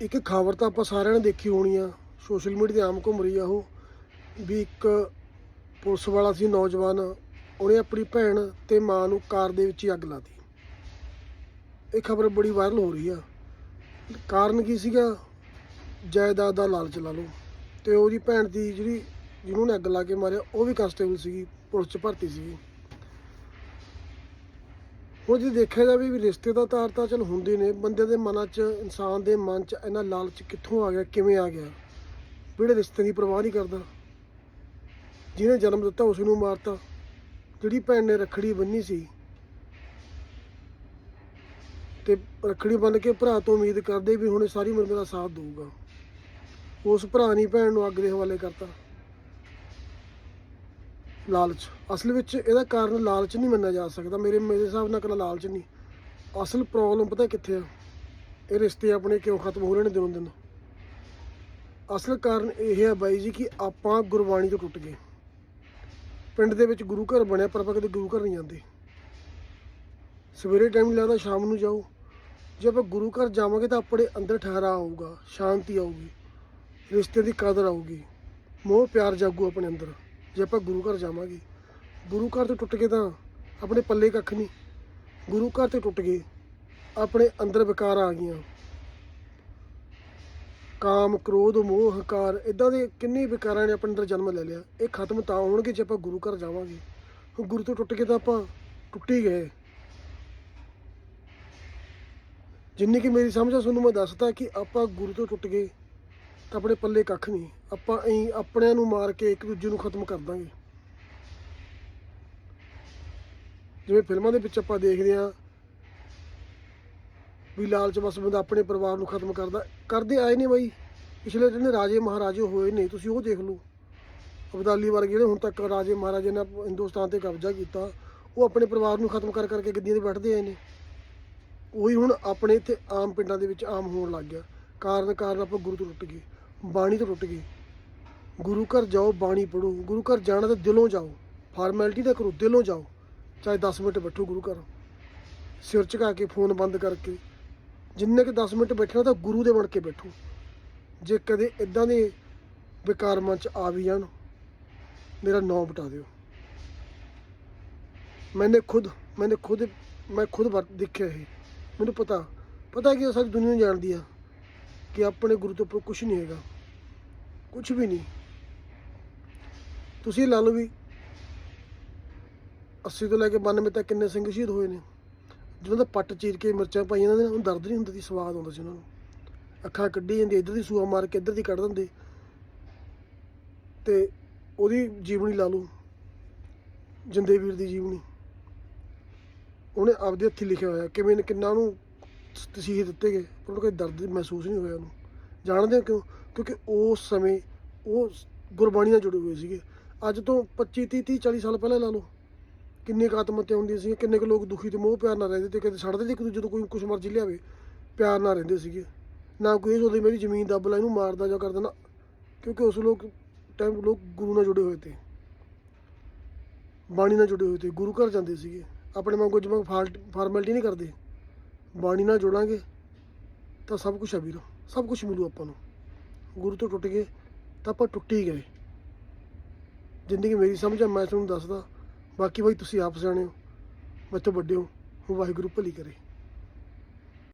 ਇੱਕ ਖਬਰ ਤਾਂ ਆਪਾਂ ਸਾਰਿਆਂ ਨੇ ਦੇਖੀ ਹੋਣੀ ਆ, ਸੋਸ਼ਲ ਮੀਡੀਆ ਤੇ ਆਮ ਘੁੰਮ ਰਹੀ ਆ ਉਹ, ਵੀ ਇੱਕ ਪੁਲਿਸ ਵਾਲਾ ਸੀ ਨੌਜਵਾਨ, ਉਹਨੇ ਆਪਣੀ ਭੈਣ ਤੇ ਮਾਂ ਨੂੰ ਕਾਰ ਦੇ ਵਿੱਚ ਹੀ ਅੱਗ ਲਾਤੀ। ਇਹ ਖਬਰ ਬੜੀ ਵਾਇਰਲ ਹੋ ਰਹੀ ਆ। ਕਾਰਨ ਕੀ ਸੀਗਾ? ਜਾਇਦਾਦ ਦਾ ਲਾਲਚ ਲਾ ਲਓ। ਤੇ ਉਹਦੀ ਭੈਣ ਦੀ ਜਿਹੜੀ, ਜਿਹਨੂੰ ਨੇ ਅੱਗ ਲਾ ਕੇ ਮਾਰਿਆ, ਉਹ ਵੀ ਕਨਸਟੇਬਲ ਸੀਗੀ, ਪੁਲਿਸ 'ਚ ਭਰਤੀ ਸੀਗੀ। ਹੁਣ ਜੇ ਦੇਖਿਆ ਜਾਵੇ ਵੀ ਰਿਸ਼ਤੇ ਦਾ ਤਾਰ ਤਾਂ ਚਲ ਹੁੰਦੇ ਨੇ, ਬੰਦੇ ਦੇ ਮਨਾਂ 'ਚ, ਇਨਸਾਨ ਦੇ ਮਨ 'ਚ ਇਹਨਾਂ ਲਾਲਚ ਕਿੱਥੋਂ ਆ ਗਿਆ, ਕਿਵੇਂ ਆ ਗਿਆ? ਜਿਹੜੇ ਰਿਸ਼ਤੇ ਦੀ ਪਰਵਾਹ ਨਹੀਂ ਕਰਦਾ। ਜਿਹਨੇ ਜਨਮ ਦਿੱਤਾ ਉਸ ਨੂੰ ਮਾਰਤਾ। ਜਿਹੜੀ ਭੈਣ ਨੇ ਰੱਖੜੀ ਬੰਨੀ ਸੀ, ਤੇ ਰੱਖੜੀ ਬੰਨ ਕੇ ਭਰਾ ਤੋਂ ਉਮੀਦ ਕਰਦੇ ਵੀ ਹੁਣ ਸਾਰੀ ਉਮਰ ਮੇਰਾ ਸਾਥ ਦੇਊਗਾ। ਉਸ ਭਰਾ ਨੇ ਭੈਣ ਨੂੰ ਅੱਗ ਦੇ ਹਵਾਲੇ ਕਰਤਾ। ਲਾਲਚ। ਅਸਲ ਵਿੱਚ ਇਹਦਾ ਕਾਰਨ ਲਾਲਚ ਨਹੀਂ ਮੰਨਿਆ ਜਾ ਸਕਦਾ। ਮੇਰੇ ਮੇਰੇ ਹਿਸਾਬ ਨਾਲ ਕੱਲਾ ਲਾਲਚ ਨਹੀਂ। ਅਸਲ ਪ੍ਰੋਬਲਮ ਪਤਾ ਕਿੱਥੇ ਆ? ਇਹ ਰਿਸ਼ਤੇ ਆਪਣੇ ਕਿਉਂ ਖਤਮ ਹੋ ਰਹੇ ਨੇ ਦਿਨੋਂ ਦਿਨ? ਅਸਲ ਕਾਰਨ ਇਹ ਹੈ ਬਾਈ ਜੀ ਕਿ ਆਪਾਂ ਗੁਰਬਾਣੀ ਤੋਂ ਟੁੱਟ ਗਏ। ਪਿੰਡ ਦੇ ਵਿੱਚ ਗੁਰੂ ਘਰ ਬਣਿਆ, ਪਰ ਆਪਾਂ ਕਦੇ ਗੁਰੂ ਘਰ ਨਹੀਂ ਜਾਂਦੇ। ਸਵੇਰੇ ਟਾਈਮ ਲੱਗਦਾ, ਸ਼ਾਮ ਨੂੰ ਜਾਓ। ਜੇ ਆਪਾਂ ਗੁਰੂ ਘਰ ਜਾਵਾਂਗੇ ਤਾਂ ਆਪਣੇ ਅੰਦਰ ਠਹਿਰਾ ਆਊਗਾ, ਸ਼ਾਂਤੀ ਆਊਗੀ। ਰਿਸ਼ਤੇ ਦੀ ਕਦਰ ਆਊਗੀ। ਮੋਹ ਪਿਆਰ ਜਾਗੂ ਆਪਣੇ ਅੰਦਰ। ਜੇ ਆਪਾਂ ਗੁਰੂ ਘਰ ਜਾਵਾਂਗੇ, ਗੁਰੂ ਘਰ ਤੋਂ ਟੁੱਟ ਕੇ ਤਾਂ ਆਪਣੇ ਪੱਲੇ ਕੱਖ ਨਹੀਂ। ਗੁਰੂ ਘਰ ਤੇ ਟੁੱਟ ਗਏ, ਆਪਣੇ ਅੰਦਰ ਵਿਕਾਰ ਆ ਗਈਆਂ। ਕਾਮ, ਕ੍ਰੋਧ, ਮੋਹ, ਹੰਕਾਰ ਇਦਾਂ ਦੇ ਕਿੰਨੇ ਵਿਕਾਰਾਂ ਨੇ ਆਪਣੇ ਅੰਦਰ ਜਨਮ ਲੈ ਲਿਆ। ਇਹ ਖਤਮ ਤਾਂ ਹੋਣਗੇ ਜੇ ਆਪਾਂ ਗੁਰੂ ਘਰ ਜਾਵਾਂਗੇ। ਗੁਰੂ ਤੋਂ ਟੁੱਟ ਕੇ ਤਾਂ ਆਪਾਂ ਟੁੱਟੀ ਗਏ। ਜਿੰਨੀ ਕਿ ਮੇਰੀ ਸਮਝ ਆ, ਤੁਹਾਨੂੰ ਮੈਂ ਦੱਸਦਾ ਕਿ ਆਪਾਂ ਗੁਰੂ ਤੋਂ ਟੁੱਟ ਗਏ। ਆਪਣੇ ਪੱਲੇ ਕੱਖ ਨਹੀਂ। ਆਪਾਂ ਐਂ ਆਪਣਿਆਂ ਨੂੰ ਮਾਰ ਕੇ ਇੱਕ ਦੂਜੇ ਨੂੰ ਖਤਮ ਕਰ ਦਾਂਗੇ। ਜਿਵੇਂ ਫਿਲਮਾਂ ਦੇ ਵਿੱਚ ਆਪਾਂ ਦੇਖਦੇ ਹਾਂ ਵੀ ਲਾਲਚ ਬਸ ਬੰਦਾ ਆਪਣੇ ਪਰਿਵਾਰ ਨੂੰ ਖਤਮ ਕਰਦਾ। ਕਰਦੇ ਆਏ ਨੇ ਬਾਈ। ਪਿਛਲੇ ਜਿਹੜੇ ਰਾਜੇ ਮਹਾਰਾਜੇ ਹੋਏ ਨੇ, ਤੁਸੀਂ ਉਹ ਦੇਖ ਲਓ। ਅਬਦਾਲੀ ਵਰਗੇ ਜਿਹੜੇ ਹੁਣ ਤੱਕ ਰਾਜੇ ਮਹਾਰਾਜੇ ਨੇ ਹਿੰਦੁਸਤਾਨ ਤੇ ਕਬਜ਼ਾ ਕੀਤਾ, ਉਹ ਆਪਣੇ ਪਰਿਵਾਰ ਨੂੰ ਖਤਮ ਕਰ ਕਰਕੇ ਗੱਦੀਆਂ ਤੇ ਬੈਠਦੇ ਆਏ ਨੇ। ਉਹੀ ਹੁਣ ਆਪਣੇ ਇੱਥੇ ਆਮ ਪਿੰਡਾਂ ਦੇ ਵਿੱਚ ਆਮ ਹੋਣ ਲੱਗ ਗਿਆ। ਕਾਰਨ ਕਾਰਨ ਆਪਾਂ ਗੁਰੂ ਤੋਂ ਟੁੱਟ ਗਏ। ਬਾਣੀ ਤੋਂ ਟੁੱਟ ਗਏ ਗੁਰੂ ਘਰ ਜਾਓ, ਬਾਣੀ ਪੜੋ ਗੁਰੂ ਘਰ ਜਾਣਾ ਤਾਂ ਦਿਲੋਂ ਜਾਓ। ਫਾਰਮੈਲਿਟੀ ਤਾਂ ਕਰੋ, ਦਿਲੋਂ ਜਾਓ। ਚਾਹੇ 10 ਮਿੰਟ ਬੈਠੋ ਗੁਰੂ ਘਰ। ਸਿਰ ਝੁਕਾ ਕੇ ਫੋਨ ਬੰਦ ਕਰਕੇ। ਜਿੰਨੇ ਕਿ 10 ਮਿੰਟ ਬੈਠਣਾ ਤਾਂ ਗੁਰੂ ਦੇ ਬਣ ਕੇ ਬੈਠੋ। ਜੇ ਕਦੇ ਇਦਾਂ ਦੇ ਵਿਕਾਰ ਮਨ ਚ ਆ ਵੀ ਜਾਣ, ਮੇਰਾ ਨਾਂ ਬਟਾ ਦਿਓ। ਮੈਨੇ ਖੁਦ ਮੈਨੇ ਖੁਦ, ਮੈਂ ਖੁਦ ਵਰ- ਦੇਖਿਆ ਇਹ। ਮੈਨੂੰ ਪਤਾ। ਪਤਾ ਕਿ ਸਾਰੀ ਦੁਨੀਆ ਨੂੰ ਜਾਣਦੀ ਆ। ਕਿ ਆਪਣੇ ਗੁਰੂ ਤੋਂ ਉੱਪਰ ਕੁਝ ਨਹੀਂ ਹੈਗਾ। ਕੁਝ ਵੀ ਨਹੀਂ। ਤੁਸੀਂ ਲਾ ਲਓ ਵੀ 80 ਤੋਂ ਲੈ ਕੇ 92 ਤੱਕ ਕਿੰਨੇ ਸਿੰਘ ਸ਼ਹੀਦ ਹੋਏ ਨੇ। ਜਿਹਨਾਂ ਦਾ ਪੱਟ ਚੀਰ ਕੇ ਮਿਰਚਾਂ ਪਾਈਆਂ ਇਹਨਾਂ ਦੇ ਉਹਨੂੰ ਦਰਦ ਨਹੀਂ ਹੁੰਦਾ ਸੀ, ਸਵਾਦ ਆਉਂਦਾ ਸੀ ਉਹਨਾਂ ਨੂੰ। ਅੱਖਾਂ ਕੱਢੀ ਜਾਂਦੀ, ਇੱਧਰ ਦੀ ਸੂਆ ਮਾਰ ਕੇ ਇੱਧਰ ਦੀ ਕੱਢ ਦਿੰਦੇ। ਤੇ ਉਹਦੀ ਜੀਵਨੀ ਲਾ ਲਓ। ਜੰਦੇ ਵੀਰ ਦੀ ਜੀਵਨੀ। ਉਹਨੇ ਆਪਦੇ ਹੱਥੀਂ ਲਿਖਿਆ ਹੋਇਆ, ਕਿਵੇਂ, ਕਿੰਨਾ ਉਹਨੂੰ ਤਸੀਹੇ ਦਿੱਤੇ ਗਏ, ਪਰ ਉਹਨੂੰ ਕੋਈ ਦਰਦ ਮਹਿਸੂਸ ਨਹੀਂ ਹੋਇਆ ਉਹਨੂੰ। ਜਾਣਦੇ ਹੋ ਕਿਉਂ? ਕਿਉਂਕਿ ਉਸ ਸਮੇਂ ਉਹ ਗੁਰਬਾਣੀ ਨਾਲ ਜੁੜੇ ਹੋਏ ਸੀਗੇ। ਅੱਜ ਤੋਂ 25 30 30 40 ਸਾਲ ਪਹਿਲਾਂ ਲਾ ਲਓ। ਕਿੰਨੇ ਕੁ ਆਤਮਹੱਤਿਆ ਹੁੰਦੀਆਂ ਸੀ ਕਿੰਨੇ ਕੁ ਲੋਕ ਦੁਖੀ ਤੇ ਮੋਹ ਪਿਆਰ ਨਾਲ ਰਹਿੰਦੇ ਤੇ ਕਦੇ ਛੱਡਦੇ ਸੀ ਕਿ ਜਦੋਂ ਕੋਈ ਕੁਛ ਮਰਜ਼ੀ ਲਿਆਵੇ, ਪਿਆਰ ਨਾਲ ਰਹਿੰਦੇ ਸੀਗੇ। ਨਾ ਕੋਈ ਇਹ ਸੋਚਦੇ ਮੇਰੀ ਜ਼ਮੀਨ ਦੱਬ ਲੈ, ਇਹਨੂੰ ਮਾਰਦਾ ਜਾਂ ਕਰਦਾ ਨਾ ਕਿਉਂਕਿ ਉਸ ਲੋਕ ਟਾਈਮ ਲੋਕ ਗੁਰੂ ਨਾਲ ਜੁੜੇ ਹੋਏ ਤੇ। ਬਾਣੀ ਨਾਲ ਜੁੜੇ ਹੋਏ ਤੇ, ਗੁਰੂ ਘਰ ਜਾਂਦੇ ਸੀਗੇ। ਆਪਣੇ ਵਾਂਗੂ ਜਿਵੇਂ ਫਾਰਮੈਲਿਟੀ ਨਹੀਂ ਕਰਦੇ। ਬਾਣੀ ਨਾਲ ਜੁੜਾਂਗੇ, ਤਾਂ ਸਭ ਕੁਝ ਆ ਵੀਰ, ਸਭ ਕੁਝ ਮਿਲੂ ਆਪਾਂ ਨੂੰ। ਗੁਰੂ ਤੋਂ ਟੁੱਟ ਗਏ, ਤਾਂ ਆਪਾਂ ਟੁੱਟ ਹੀ ਗਏ। ਜ਼ਿੰਦਗੀ ਮੇਰੀ ਸਮਝ ਆ, ਮੈਂ ਤੁਹਾਨੂੰ ਦੱਸਦਾ, ਬਾਕੀ ਬਾਈ ਤੁਸੀਂ ਆਪ ਸਿਆਣੇ ਹੋ, ਮੈਥੋਂ ਵੱਡੇ ਹੋ ਵਾਹਿਗੁਰੂ ਭਲੀ ਕਰੇ।